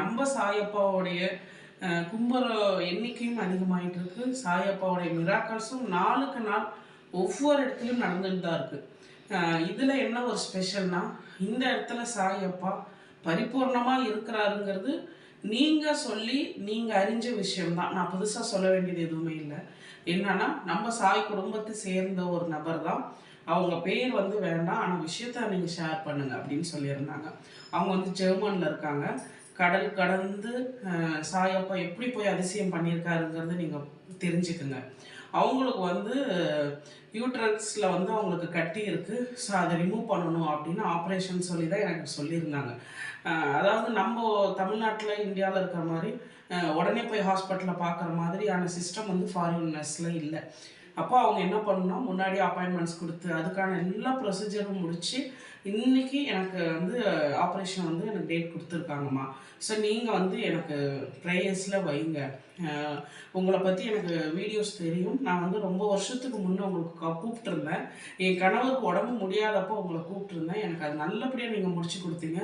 நம்ம சாயப்பாவுடைய கும்பர கும்புற எண்ணிக்கையும் அதிகமாயிட்டு இருக்கு சாயப்பாவுடைய மிராக்கல்ஸும் நாளுக்கு நாள் ஒவ்வொரு இடத்துலையும் நடந்துட்டு தான் இருக்கு. இதில் இதுல என்ன ஒரு ஸ்பெஷல்னா இந்த இடத்துல சாயப்பா பரிபூர்ணமா இருக்கிறாருங்கிறது நீங்க சொல்லி நீங்க அறிஞ்ச விஷயம்தான். நான் புதுசா சொல்ல வேண்டியது எதுவுமே இல்லை. என்னன்னா நம்ம சாய் குடும்பத்தை சேர்ந்த ஒரு நபர் தான் அவங்க பேர் வந்து வேண்டாம் ஆனால் விஷயத்த நீங்கள் ஷேர் பண்ணுங்க அப்படின்னு சொல்லியிருந்தாங்க. அவங்க வந்து ஜெர்மனில் இருக்காங்க. கடல் கடந்து சாயப்பா எப்படி போய் அதிசயம் பண்ணியிருக்காருங்கிறது நீங்கள் தெரிஞ்சுக்குங்க. அவங்களுக்கு வந்து யூட்ரக்ஸில் வந்து அவங்களுக்கு கட்டி இருக்கு. ஸோ அதை ரிமூவ் பண்ணணும் அப்படின்னு ஆப்ரேஷன் சொல்லி தான் எனக்கு சொல்லியிருந்தாங்க. அதாவது நம்ம தமிழ்நாட்டில் இந்தியாவில் இருக்கிற மாதிரி உடனே போய் ஹாஸ்பிட்டலில் பார்க்குற மாதிரியான சிஸ்டம் வந்து ஃபாரின்னர்ஸில் இல்லை. அப்போ அவங்க என்ன பண்ணணும் முன்னாடி அப்பாயின்மெண்ட்ஸ் கொடுத்து அதுக்கான எல்லா ப்ரொசீஜரும் முடித்து இன்னைக்கு எனக்கு வந்து ஆப்ரேஷன் வந்து எனக்கு டேட் கொடுத்துருக்காங்கம்மா. ஸோ நீங்கள் வந்து எனக்கு ப்ரேயர்ஸில் வைங்க. உங்களை பற்றி எனக்கு வீடியோஸ் தெரியும். நான் வந்து ரொம்ப வருஷத்துக்கு முன்னே உங்களுக்கு கூப்பிட்டுருந்தேன். என் கணவருக்கு உடம்பு முடியாதப்போ உங்களை கூப்பிட்டுருந்தேன். எனக்கு அது நல்லபடியாக நீங்கள் முடிச்சு கொடுத்தீங்க.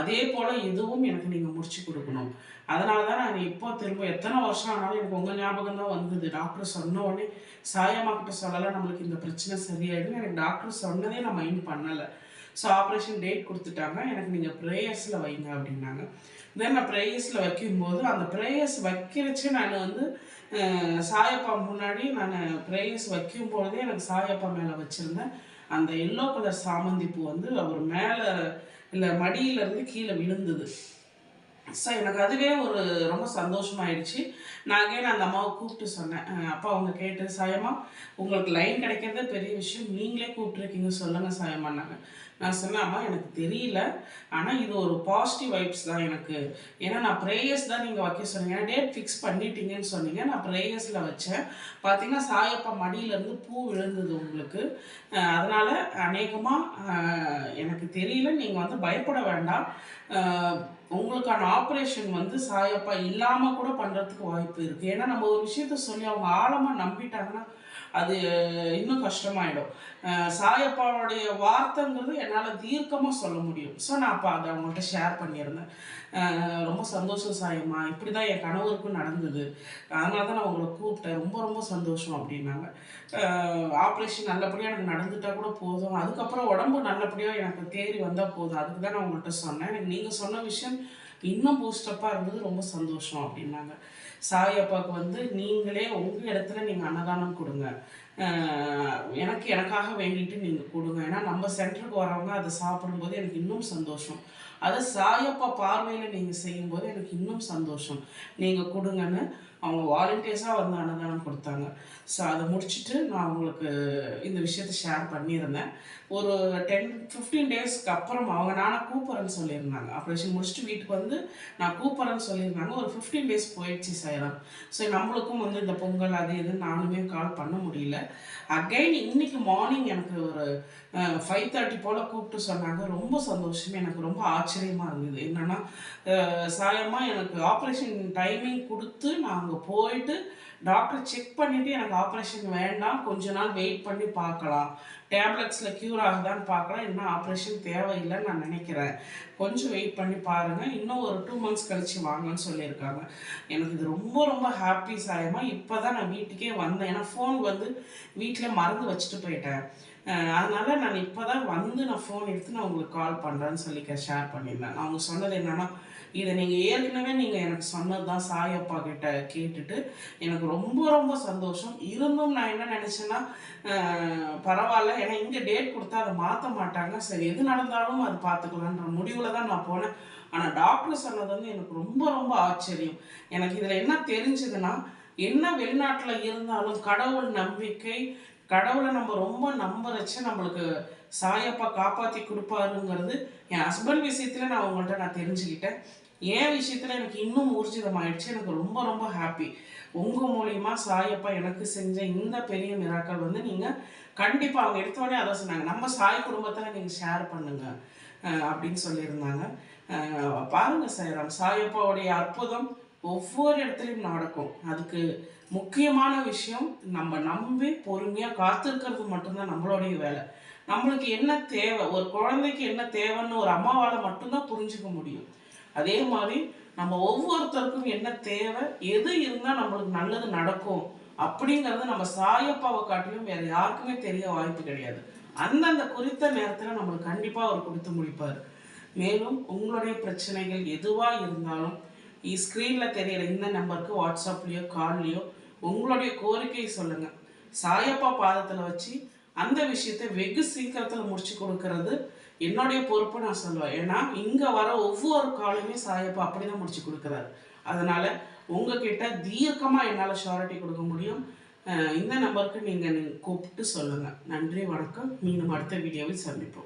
அதே போல் இதுவும் எனக்கு நீங்கள் முடிச்சு கொடுக்கணும். அதனால தான் நான் இப்போ திரும்ப எத்தனை வருஷம் ஆனாலும் எனக்கு உங்கள் ஞாபகம் தான் வந்தது. டாக்டர் சொன்ன உடனே சாயம்மா கிட்ட சொல்லலாம் நம்மளுக்கு இந்த பிரச்சனை சரியாயிடும் எனக்கு டாக்டர் சொன்னதே நான் மைண்ட் பண்ணலை. ஸோ ஆப்ரேஷன் டேட் கொடுத்துட்டாங்க. எனக்கு நீங்கள் ப்ரேயர்ஸில் வைங்க அப்படின்னாங்க. தென் நான் ப்ரேயர்ஸில் வைக்கும்போது அந்த ப்ரேயர்ஸ் வைக்கிறச்சே நான் வந்து சாயப்பா முன்னாடி நான் ப்ரேயர்ஸ் வைக்கும்போதே எனக்கு சாயப்பா மேலே வச்சுருந்தேன். அந்த எல்லோ கலர் சாமந்தி பூ வந்து அவர் மேலே இல்லை மடியிலேருந்து கீழே விழுந்தது. ஸோ எனக்கு அதுவே ஒரு ரொம்ப சந்தோஷமாயிடுச்சு. நான் அகைன் அந்த அம்மாவை கூப்பிட்டு சொன்னேன். அப்பா அவங்க கேட்டு சாயம்மா உங்களுக்கு லைன் கிடைக்கிறதே பெரிய விஷயம். நீங்களே கூப்பிட்ருக்கீங்க சொல்லுங்கள் சாயம்மான்னாங்க. நான் சொன்னேன் அம்மா எனக்கு தெரியல. ஆனால் இது ஒரு பாசிட்டிவ் வைப்ஸ் தான் எனக்கு. ஏன்னா நான் ப்ரேயர்ஸ் தான் நீங்கள் வைக்க சொன்னீங்க. ஏன்னா டேட் ஃபிக்ஸ் பண்ணிட்டீங்கன்னு சொன்னீங்க. நான் ப்ரேயர்ஸில் வச்சேன். பார்த்தீங்கன்னா சாயப்பா மடியிலேருந்து பூ விழுந்தது உங்களுக்கு. அதனால் அநேகமாக எனக்கு தெரியல. நீங்கள் வந்து பயப்பட வேண்டாம். உங்களுக்கான ஆப்ரேஷன் வந்து சாயப்பா இல்லாமல் கூட பண்ணுறதுக்கு வாய்ப்பு இருக்குது ஏன்னா நம்ம ஒரு விஷயத்த சொல்லி அவங்க ஆழமாக நம்பிட்டாங்கன்னா அது இன்னும் கஷ்டமாயிடும். சாயப்பாவுடைய வார்த்தைங்கிறது என்னால் தீர்க்கமாக சொல்ல முடியும். ஸோ நான் அப்போ அதை அவங்கள்ட்ட ஷேர் பண்ணியிருந்தேன். ரொம்ப சந்தோஷம் சாயம்மா. இப்படி தான் என் கணவருக்கும் நடந்தது. அதனால தான் நான் உங்களை கூப்பிட்டேன். ரொம்ப ரொம்ப சந்தோஷம் அப்படின்னாங்க. ஆப்ரேஷன் நல்லபடியாக எனக்கு நடந்துட்டா கூட போதும். அதுக்கப்புறம் உடம்பு நல்லபடியாக எனக்கு தேறி வந்தால் போதும். அதுக்கு தான் நான் உங்கள்கிட்ட சொன்னேன். எனக்கு நீங்கள் சொன்ன விஷயம் இன்னும் பூஸ்டப்பாக இருந்தது ரொம்ப சந்தோஷம் அப்படின்னாங்க. சாயப்பாவுக்கு வந்து நீங்களே உங்கள் இடத்துல நீங்கள் அன்னதானம் கொடுங்க. எனக்கு எனக்காக வேண்டிட்டு நீங்கள் கொடுங்க. ஏன்னா நம்ம சென்டருக்கு வரவங்க அதை சாப்பிடும்போது எனக்கு இன்னும் சந்தோஷம். அதை சாயப்பா பார்வையில் நீங்கள் செய்யும்போது எனக்கு இன்னும் சந்தோஷம். நீங்கள் கொடுங்கன்னு அவங்க வாலண்டியர்ஸாக வந்து அன்னதானம் கொடுத்தாங்க. ஸோ அதை முடிச்சுட்டு நான் அவங்களுக்கு இந்த விஷயத்த ஷேர் பண்ணியிருந்தேன். ஒரு டென் ஃபிஃப்டீன் டேஸ்க்கு அப்புறம் அவங்க நானாக கூப்பிட்றேன்னு சொல்லியிருந்தாங்க. ஆப்ரேஷன் முடிச்சுட்டு வீட்டுக்கு வந்து நான் கூப்பிட்றேன்னு சொல்லியிருந்தாங்க. ஒரு ஃபிஃப்டீன் டேஸ் போயிடுச்சு சாயராம் ஸோ நம்மளுக்கும் வந்து இந்த பொங்கல் அது இது நானுமே கால் பண்ண முடியல. அகைன் இன்னைக்கு மார்னிங் எனக்கு ஒரு ஃபைவ் தேர்ட்டி போல் கூப்பிட்டு சொன்னாங்க. ரொம்ப சந்தோஷம். எனக்கு ரொம்ப ஆச்சரியமாக இருந்தது. என்னன்னா சாயமாக எனக்கு ஆப்ரேஷன் டைமிங் கொடுத்து நான் அங்கே போயிட்டு டாக்டர் செக் பண்ணிவிட்டு எனக்கு ஆப்ரேஷன் வேண்டாம். கொஞ்ச நாள் வெயிட் பண்ணி பார்க்கலாம். டேப்லெட்ஸில் க்யூர் ஆகுதான்னு பார்க்கலாம். இன்னும் ஆப்ரேஷன் தேவையில்லைன்னு நான் நினைக்கிறேன். கொஞ்சம் வெயிட் பண்ணி பாருங்கள் இன்னும் ஒரு டூ மந்த்ஸ் கழிச்சு வாங்கன்னு சொல்லியிருக்காங்க. எனக்கு இது ரொம்ப ரொம்ப ஹாப்பி சாயமாக இப்போ தான் நான் வீட்டுக்கே வந்தேன். ஏன்னா ஃபோன் வந்து வீட்டில் மறந்து வச்சுட்டு போயிட்டேன். அதனால் நான் இப்போ தான் வந்து நான் ஃபோன் எடுத்து நான் உங்களுக்கு கால் பண்ணுறேன்னு சொல்லி ஷேர் பண்ணியிருந்தேன். நான் அவங்க சொன்னது என்னென்னா இதை நீங்கள் ஏற்கனவே நீங்கள் எனக்கு சொன்னது தான் சாயப்பா கிட்ட கேட்டுட்டு எனக்கு ரொம்ப ரொம்ப சந்தோஷம். இருந்தும் நான் என்ன நினச்சேன்னா பரவாயில்ல. ஏன்னா இங்கே டேட் கொடுத்தா அதை மாற்ற மாட்டாங்க. சரி எது நடந்தாலும் அது பார்த்துக்கலான்ற முடிவில் தான் நான் போனேன். ஆனால் டாக்டர் சொன்னது வந்து எனக்கு ரொம்ப ரொம்ப ஆச்சரியம். எனக்கு இதில் என்ன தெரிஞ்சதுன்னா என்ன வெளிநாட்டில் இருந்தாலும் கடவுள் நம்பிக்கை கடவுளை நம்ம ரொம்ப நம்புறச்சு நம்மளுக்கு சாயப்பா காப்பாற்றி கொடுப்பாருங்கிறது என் ஹஸ்பண்ட் விஷயத்தில் நான் உங்கள்கிட்ட நான் தெரிஞ்சுக்கிட்டேன். என் விஷயத்தில் எனக்கு இன்னும் ஊர்ஜிதமாயிடுச்சு. எனக்கு ரொம்ப ரொம்ப ஹாப்பி உங்கள் மூலியமா சாயப்பா எனக்கு செஞ்ச இந்த பெரிய மிராக்கள் வந்து நீங்கள் கண்டிப்பாக அவங்க எடுத்தோடனே அதை சொன்னாங்க. நம்ம சாய் குடும்பத்தில் நீங்கள் ஷேர் பண்ணுங்க அப்படின்னு சொல்லியிருந்தாங்க. பாருங்கள் பாருங்க சாய்ராம் சாயப்பாவுடைய அற்புதம் ஒவ்வொரு இடத்துலையும் நடக்கும். அதுக்கு முக்கியமான விஷயம் நம்ம நம்பி பொறுமையாக காத்திருக்கிறது மட்டும்தான் நம்மளுடைய வேலை. நம்மளுக்கு என்ன தேவை? ஒரு குழந்தைக்கு என்ன தேவைன்னு ஒரு அம்மாவால் மட்டும்தான் புரிஞ்சுக்க முடியும். அதே மாதிரி நம்ம ஒவ்வொருத்தருக்கும் என்ன தேவை எது இருந்தால் நம்மளுக்கு நல்லது நடக்கும் அப்படிங்கிறது நம்ம சாயப்பாவை காட்டிலும் வேறு யாருக்குமே தெரிய வாய்ப்பு கிடையாது. அந்தந்த குறித்த நேரத்தில் நம்மளுக்கு கண்டிப்பாக அவர் கொடுத்து முடிப்பார். மேலும் உங்களுடைய பிரச்சனைகள் எதுவாக இருந்தாலும் ஸ்க்ரீனில் தெரிகிற இந்த நம்பருக்கு வாட்ஸ்அப்லேயோ கால்லையோ உங்களுடைய கோரிக்கையை சொல்லுங்கள் சாயப்பா பாதத்தில் வச்சு அந்த விஷயத்தை வெகு சீக்கிரத்தில் முடிச்சு கொடுக்கறது என்னுடைய பொறுப்பு நான் சொல்லுவேன். ஏன்னா இங்கே வர ஒவ்வொரு காலுமே சாயப்பா அப்படி தான் முடிச்சு கொடுக்குறாரு. அதனால் உங்ககிட்ட தீர்க்கமாக என்னால் ஷாரிட்டி கொடுக்க முடியும். இந்த நம்பருக்கு நீங்கள் கூப்பிட்டு சொல்லுங்கள் நன்றி வணக்கம். மீண்டும் அடுத்த வீடியோவில் சந்திப்போம்.